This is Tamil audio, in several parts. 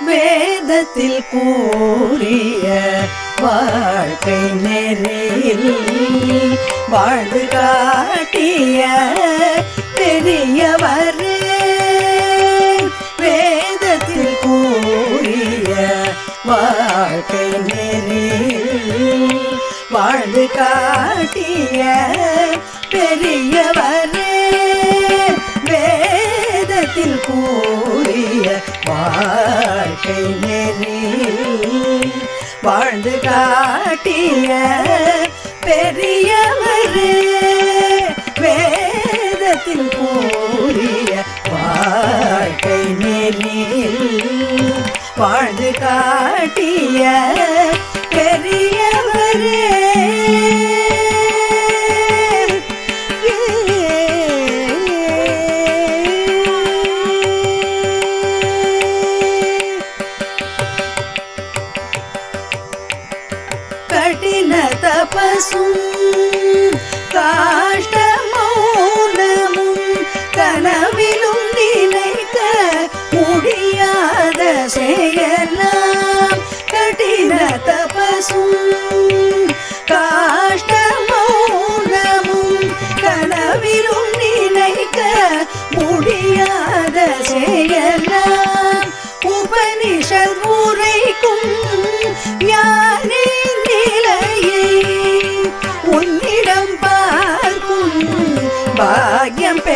வேதத்தில் கூறிய வாழ்க்கை நெறியில் வாழ்ந்து காட்டிய பெரியவர். வேதத்தில் கூறிய வாழ்க்கை நெறியில் வாழ்ந்து காட்டிய பெரியவர். வேதத்தில் கூறிய வாழ்க்கை வந்து காட்டிய பெரியவரே வேதத்தில் கூறிய வாழ்க்கை நெறியில் வாழ்ந்து காட்டிய பெரியவரே. கடின தபசும் காஷ்ட மௌனமும் கனவிலும் நினைக்க முடியாத செயலாம் கடின தபசும் காஷ்ட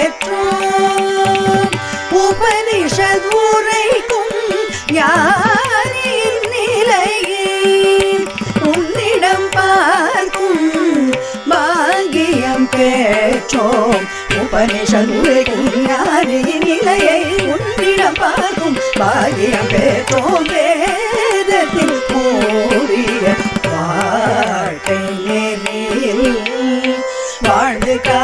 பாக்கியம் உபனிஷத் உரைக்கும் யாரின் நிலையை உன்னிடம் பார்க்கும் பாக்கியம் பெற்றோம். உபனிஷத் உரைக்கும் யாரின் நிலையை உன்னிடம் பார்க்கும் பெற்றோம். வேதத்தில் கூறிய வாழ்க்கை நெறியில் வாழ்ந்து கா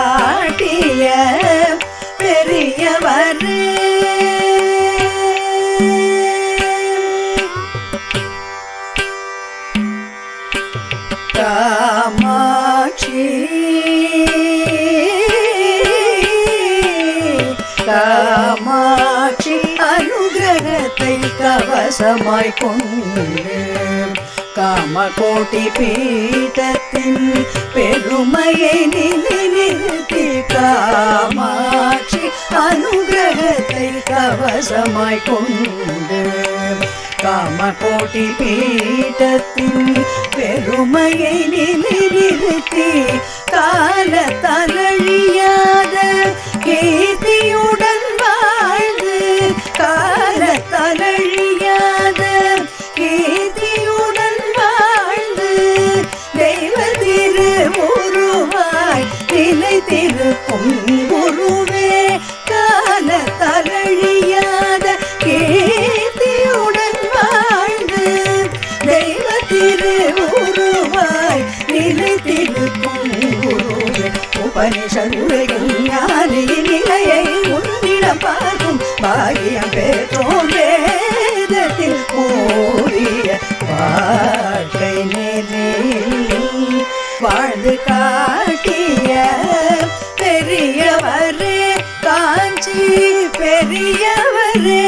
காமாட்சி அனுகிரகத்தை கவசமாய் கொண்டு காமகோட்டி பீட்டத்தின் பெருமையை நிலைநிறுத்தி காமாட்சி அனுகிரகத்தை கவசமாய் கொண்டு காமகோட்டி பீட்டத்தின் பெரு பெருமையை நிலைநிறுத்தி கால தலழியாத கீர்த்தியுடன் வாழ்ந்து கால தலழியாத கீர்த்தியுடன் வாழ்ந்து தெய்வ திரு உருவாய் நிலை திருக்கும் உபனிஷதுரையும் ஞானியின் நிலையை உன்னிடம் பார்க்கும் பாகியம் பெற்றோம் வேதத்தில் கூறிய வாழ்க்கை நிலையில் வாழ்ந்து காட்டிய பெரியவரே காஞ்சி பெரியவரே.